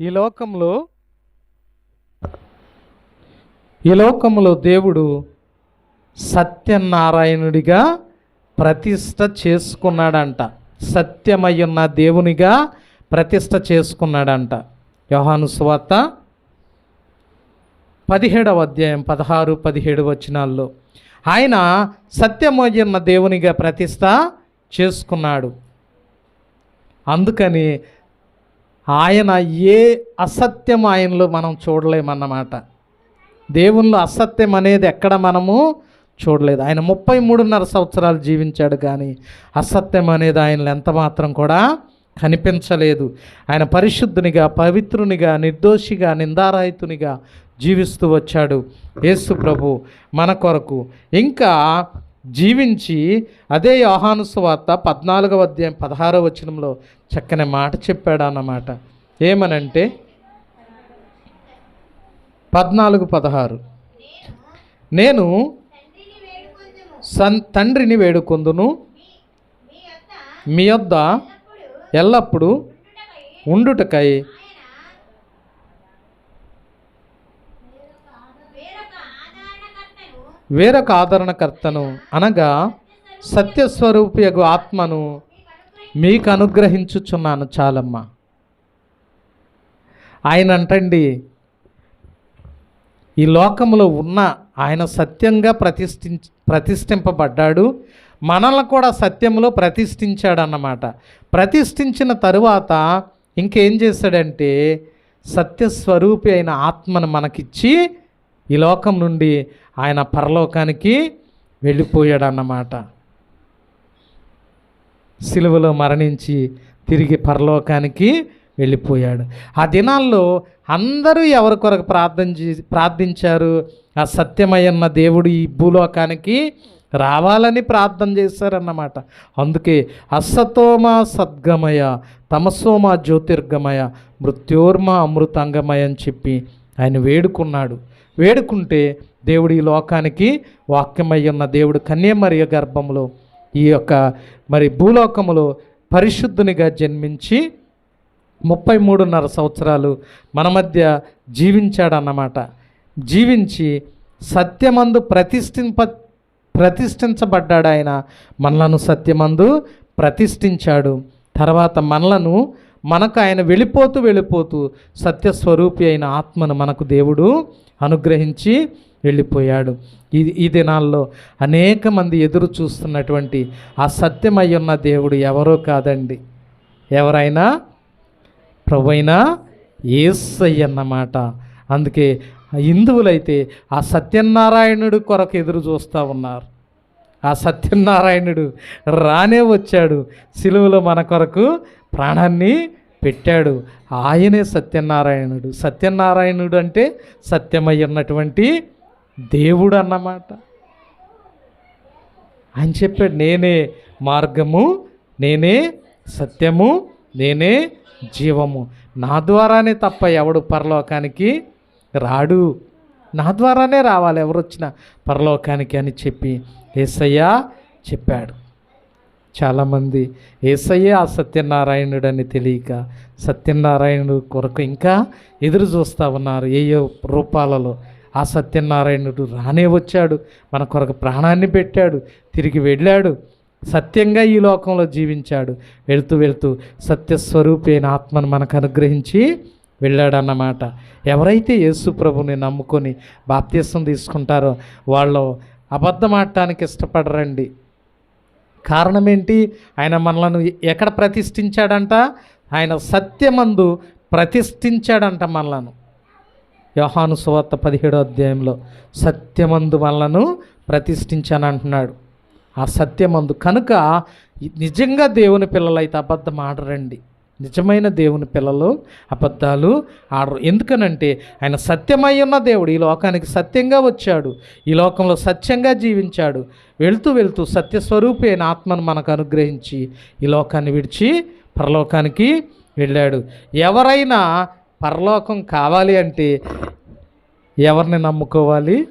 ఈ లోకంలో ఈ లోకంలో దేవుడు సత్యనారాయణుడిగా ప్రతిష్ట చేసుకున్నాడంట. సత్యమయ్యున్న దేవునిగా ప్రతిష్ట చేసుకున్నాడంట. యోహాను సువార్త పదిహేడవ అధ్యాయం పదహారు పదిహేడు వచనాల్లో. ఆయన సత్యమయ్యున్న దేవునిగా ప్రతిష్ట చేసుకున్నాడు. అందుకని ఆయన ఏ అసత్యం ఆయనలో మనం చూడలేమన్నమాట. దేవునిలో అసత్యం అనేది ఎక్కడ మనము చూడలేదు. ఆయన ముప్పై మూడున్నర సంవత్సరాలు జీవించాడు కానీ అసత్యం అనేది ఆయనలో ఎంత మాత్రం కూడా కనిపించలేదు. ఆయన పరిశుద్ధునిగా పవిత్రునిగా నిర్దోషిగా నిందారాహితునిగా జీవిస్తూ వచ్చాడు. యేసు ప్రభు మన కొరకు. ఇంకా జీవించి అదే యోహానుస్వార్త పద్నాలుగవ అధ్యాయం పదహారవ వచనంలో చక్కని మాట చెప్పాడు అన్నమాట ఏమనంటే పద్నాలుగు పదహారు. నేను సన్ తండ్రిని వేడుకొందును. మీ యొద్ద ఎల్లప్పుడూ ఉండుటకై వేరొక ఆదరణకర్తను అనగా సత్యస్వరూపియగు ఆత్మను మీకు అనుగ్రహించుచున్నాను చాలమ్మ. ఆయన అంటండి ఈ లోకంలో ఉన్న ఆయన సత్యంగా ప్రతిష్ఠి ప్రతిష్ఠింపబడ్డాడు మనల్ని కూడా సత్యంలో ప్రతిష్ఠించాడన్నమాట. ప్రతిష్ఠించిన తరువాత ఇంకేం చేశాడంటే సత్యస్వరూపి అయిన ఆత్మను మనకిచ్చి ఈ లోకం నుండి ఆయన పరలోకానికి వెళ్ళిపోయాడు అన్నమాట సిలువలో మరణించి తిరిగి పరలోకానికి వెళ్ళిపోయాడు. ఆ దినాల్లో అందరూ ఎవరి కొరకు ప్రార్థన ప్రార్థించారు? ఆ సత్యమయ్యన్న దేవుడు ఈ భూలోకానికి రావాలని ప్రార్థన చేశారన్నమాట. అందుకే అసతోమ సద్గమయ తమసోమ జ్యోతిర్గమయ మృత్యోర్మ అమృతంగమయ అని చెప్పి ఆయన వేడుకున్నాడు. వేడుకుంటే దేవుడు ఈ లోకానికి వాక్యమయ్యున్న దేవుడు కన్యమరియ గర్భంలో ఈ యొక్క మరి భూలోకములో పరిశుద్ధునిగా జన్మించి ముప్పై మూడున్నర సంవత్సరాలు మన మధ్య జీవించాడన్నమాట. జీవించి సత్యమందు ప్రతిష్ఠింప ప్రతిష్ఠించబడ్డాడు ఆయన మనలను సత్యమందు ప్రతిష్ఠించాడు. తర్వాత మనలను మనకు ఆయన వెళ్ళిపోతూ వెళ్ళిపోతూ సత్యస్వరూపి అయిన ఆత్మను మనకు దేవుడు అనుగ్రహించి వెళ్ళిపోయాడు. ఈ ఈ దినాల్లో అనేక మంది ఎదురు చూస్తున్నటువంటి ఆ సత్యమై ఉన్న దేవుడు ఎవరో కాదండి. ఎవరైనా? ప్రభువైనా ఏసయ్య అన్నమాట. అందుకే హిందువులైతే ఆ సత్యనారాయణుడు కొరకు ఎదురు చూస్తూ ఉన్నారు. ఆ సత్యనారాయణుడు రానే వచ్చాడు. సిలువలో మన కొరకు ప్రాణాన్ని పెట్టాడు. ఆయనే సత్యనారాయణుడు. సత్యనారాయణుడు అంటే సత్యమై ఉన్నటువంటి దేవుడు అన్నమాట. ఆయన చెప్పాడు నేనే మార్గము నేనే సత్యము నేనే జీవము. నా ద్వారానే తప్ప ఎవడు పరలోకానికి రాడు. నా ద్వారానే రావాలి ఎవరు వచ్చినా పరలోకానికి అని చెప్పి ఏసయ్య చెప్పాడు. చాలామంది ఏసయ్యే ఆ సత్యనారాయణుడని తెలియక సత్యనారాయణుడు కొరకు ఇంకా ఎదురు చూస్తూ ఉన్నారు ఏయో రూపాలలో. ఆ సత్యనారాయణుడు రానే వచ్చాడు మన కొరకు ప్రాణాన్ని పెట్టాడు తిరిగి వెళ్ళాడు సత్యంగా ఈ లోకంలో జీవించాడు. వెళుతూ వెళుతూ సత్యస్వరూపి అయిన ఆత్మను మనకు అనుగ్రహించి వెళ్ళాడన్నమాట. ఎవరైతే యేసు ప్రభుని నమ్ముకొని బాప్తీసం తీసుకుంటారో వాళ్ళు అబద్ధం ఆడటానికి ఇష్టపడరండి. కారణం ఏంటి ఆయన మనలను ఎక్కడ ప్రతిష్ఠించాడంట? ఆయన సత్యమందు ప్రతిష్ఠించాడంట మనలను. యోహాను సువార్త పదిహేడో అధ్యాయంలో సత్యమందు మనలను ప్రతిష్ఠించాను అంటున్నాడు. ఆ సత్యమందు. కనుక నిజంగా దేవుని పిల్లలైతే అబద్ధం ఆడరండి. నిజమైన దేవుని పిల్లలు అబద్ధాలు ఆడరు. ఎందుకనంటే ఆయన సత్యమై ఉన్న దేవుడు. ఈ లోకానికి సత్యంగా వచ్చాడు. ఈ లోకంలో సత్యంగా జీవించాడు. వెళుతూ వెళుతూ సత్యస్వరూపి అయిన ఆత్మను మనకు అనుగ్రహించి ఈ లోకాన్ని విడిచి పరలోకానికి వెళ్ళాడు. ఎవరైనా పరలోకం కావాలి అంటే ఎవరిని నమ్ముకోవాలి?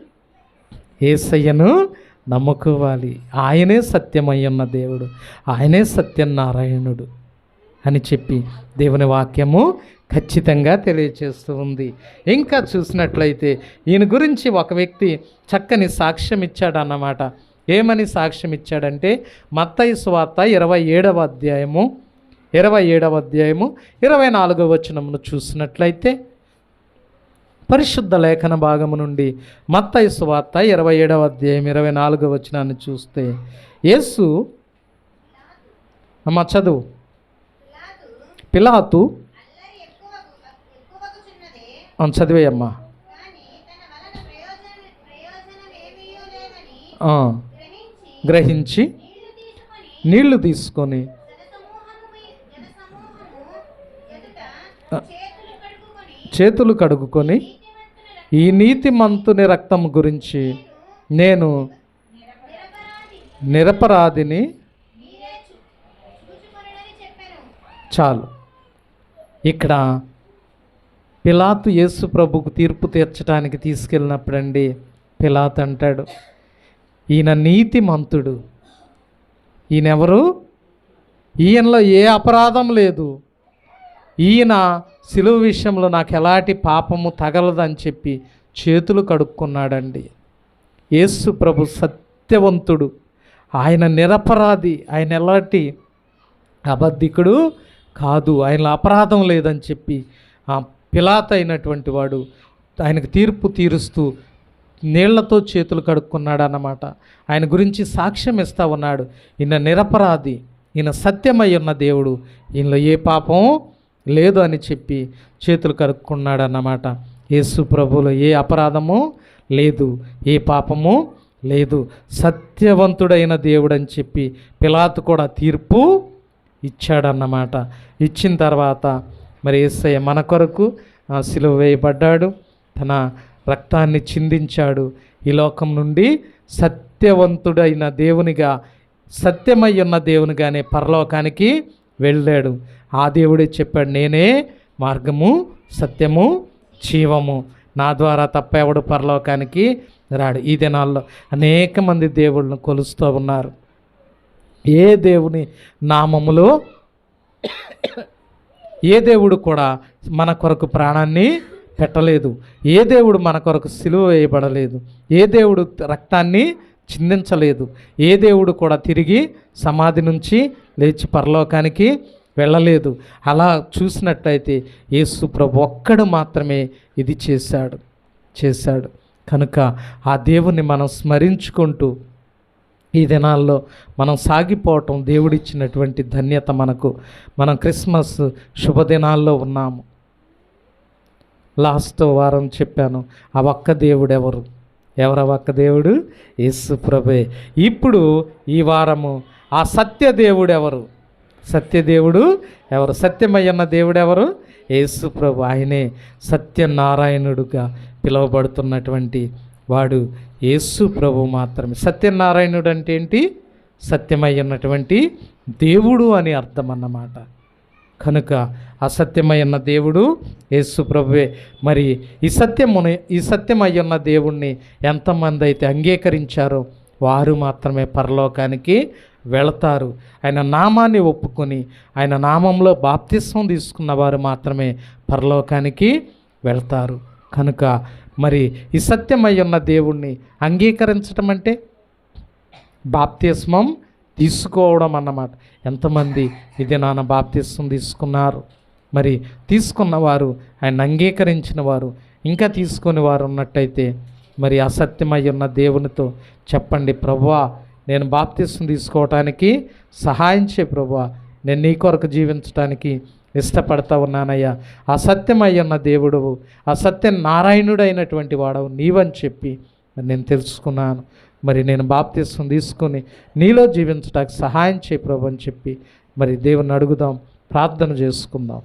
ఏసయ్యను నమ్ముకోవాలి. ఆయనే సత్యమై ఉన్న దేవుడు. ఆయనే సత్యనారాయణుడు. అని చెప్పి దేవుని వాక్యము ఖచ్చితంగా తెలియచేస్తూ ఉంది. ఇంకా చూసినట్లయితే ఈయన గురించి ఒక వ్యక్తి చక్కని సాక్ష్యం ఇచ్చాడన్నమాట. ఏమని సాక్ష్యం ఇచ్చాడంటే మత్తయి సువార్త ఇరవై ఏడవ అధ్యాయము ఇరవై ఏడవ అధ్యాయము ఇరవై నాలుగవ వచనమును చూసినట్లయితే పరిశుద్ధ లేఖన భాగము నుండి మత్తయి సువార్త ఇరవై ఏడవ అధ్యాయం ఇరవై నాలుగవ వచనాన్ని చూస్తే యేసు అమ్మ చదువు. పిలాతు చదివేయమ్మా. గ్రహించి నీళ్ళు తీసుకొని చేతులు కడుగుకొని ఈ నీతిమంతుని రక్తం గురించి నేను నిరపరాధిని చాలు. ఇక్కడ పిలాతు యేసు ప్రభుకు తీర్పు తీర్చడానికి తీసుకెళ్ళినప్పుడండి పిలాత్ అంటాడు. ఈయన నీతి మంతుడు ఈయనెవరు? ఈయనలో ఏ అపరాధం లేదు. ఈయన సిలువ విషయంలో నాకు ఎలాంటి పాపము తగలదని చెప్పి చేతులు కడుక్కున్నాడండి. యేసు ప్రభు సత్యవంతుడు. ఆయన నిరపరాధి. ఆయన ఎలాంటి అబద్ధికుడు? కాదు ఆయనలో అపరాధం లేదని చెప్పి ఆ పిలాత అయినటువంటి వాడు ఆయనకు తీర్పు తీరుస్తూ నీళ్ళతో చేతులు కడుక్కున్నాడు అన్నమాట ఆయన గురించి సాక్ష్యం ఇస్తా ఉన్నాడు. ఈయన నిరపరాధి ఈయన సత్యమై ఉన్న దేవుడు ఈయనలో ఏ పాపం లేదు అని చెప్పి చేతులు కడుక్కున్నాడు అన్నమాట యేసు ప్రభులో ఏ అపరాధము లేదు ఏ పాపము లేదు. సత్యవంతుడైన దేవుడు అని చెప్పి పిలాతు కూడా తీర్పు ఇచ్చాడన్నమాట. ఇచ్చిన తర్వాత మరి ఏసయ్య మన కొరకు సిలువ వేయబడ్డాడు. తన రక్తాన్ని చిందించాడు. ఈ లోకం నుండి సత్యవంతుడైన దేవునిగా సత్యమై ఉన్న దేవునిగానే పరలోకానికి వెళ్ళాడు. ఆ దేవుడే చెప్పాడు నేనే మార్గము సత్యము జీవము. నా ద్వారా తప్ప ఎవడు పరలోకానికి రాడు. ఈ దినాల్లో అనేక మంది దేవుళ్ళను కొలుస్తూ ఉన్నారు. ఏ దేవుని నామములో ఏ దేవుడు కూడా మన కొరకు ప్రాణాన్ని పెట్టలేదు. ఏ దేవుడు మన కొరకు సిలువ వేయబడలేదు. ఏ దేవుడు రక్తాన్ని చిందించలేదు. ఏ దేవుడు కూడా తిరిగి సమాధి నుంచి లేచి పరలోకానికి వెళ్ళలేదు. అలా చూసినట్టయితే యేసు ప్రభు ఒక్కడు మాత్రమే ఇది చేశాడు చేశాడు. కనుక ఆ దేవుణ్ణి మనం స్మరించుకుంటూ ఈ దినాల్లో మనం సాగిపోవటం దేవుడిచ్చినటువంటి ధన్యత మనకు. మనం క్రిస్మస్ శుభదినాల్లో ఉన్నాము. లాస్ట్ వారం చెప్పాను ఆ ఒక్క దేవుడు ఎవరు ఎవరు ఒక్క దేవుడు? యేసు ప్రభే. ఇప్పుడు ఈ వారము ఆ సత్య దేవుడు ఎవరు సత్యదేవుడు ఎవరు? సత్యమయ్యన్న దేవుడు ఎవరు యేసు ప్రభు. ఆయనే సత్యనారాయణుడుగా పిలువబడుతున్నటువంటి వాడు. యేసు ప్రభు మాత్రమే. సత్యనారాయణుడు అంటే ఏంటి సత్యమయ్యన్నటువంటి దేవుడు అని అర్థం అన్నమాట కనుక అసత్యమైన దేవుడు యేసు ప్రభువే. మరి ఈ సత్యముని ఈ సత్యమయ్యున్న దేవుణ్ణి ఎంతమంది అయితే అంగీకరించారో వారు మాత్రమే పరలోకానికి వెళతారు. ఆయన నామాన్ని ఒప్పుకొని ఆయన నామంలో బాప్తిస్వం తీసుకున్న వారు మాత్రమే పరలోకానికి వెళ్తారు. కనుక మరి ఈ సత్యమై ఉన్న దేవుణ్ణి అంగీకరించటం అంటే బాప్తిస్మం తీసుకోవడం అన్నమాట. ఎంతమంది ఇది నాన్న బాప్తిస్మం తీసుకున్నారు. మరి తీసుకున్నవారు ఆయన అంగీకరించిన వారు ఇంకా తీసుకుని వారు ఉన్నట్టయితే మరి అసత్యమై ఉన్న దేవునితో చెప్పండి ప్రభువా నేను బాప్తిస్మం తీసుకోవటానికి సహాయం చే ప్రభువా. నేను నీ కొరకు జీవించడానికి ఇష్టపడతా ఉన్నానయ్యా. అసత్యమయ్యున్న ఉన్న దేవుడు అసత్య నారాయణుడైనటువంటి వాడవు నీవని చెప్పి నేను తెలుసుకున్నాను. మరి నేను బాప్తీసం తీసుకొని నీలో జీవించడానికి సహాయం చేయి ప్రభు అని చెప్పి మరి దేవుని అడుగుదాం ప్రార్థన చేసుకుందాం.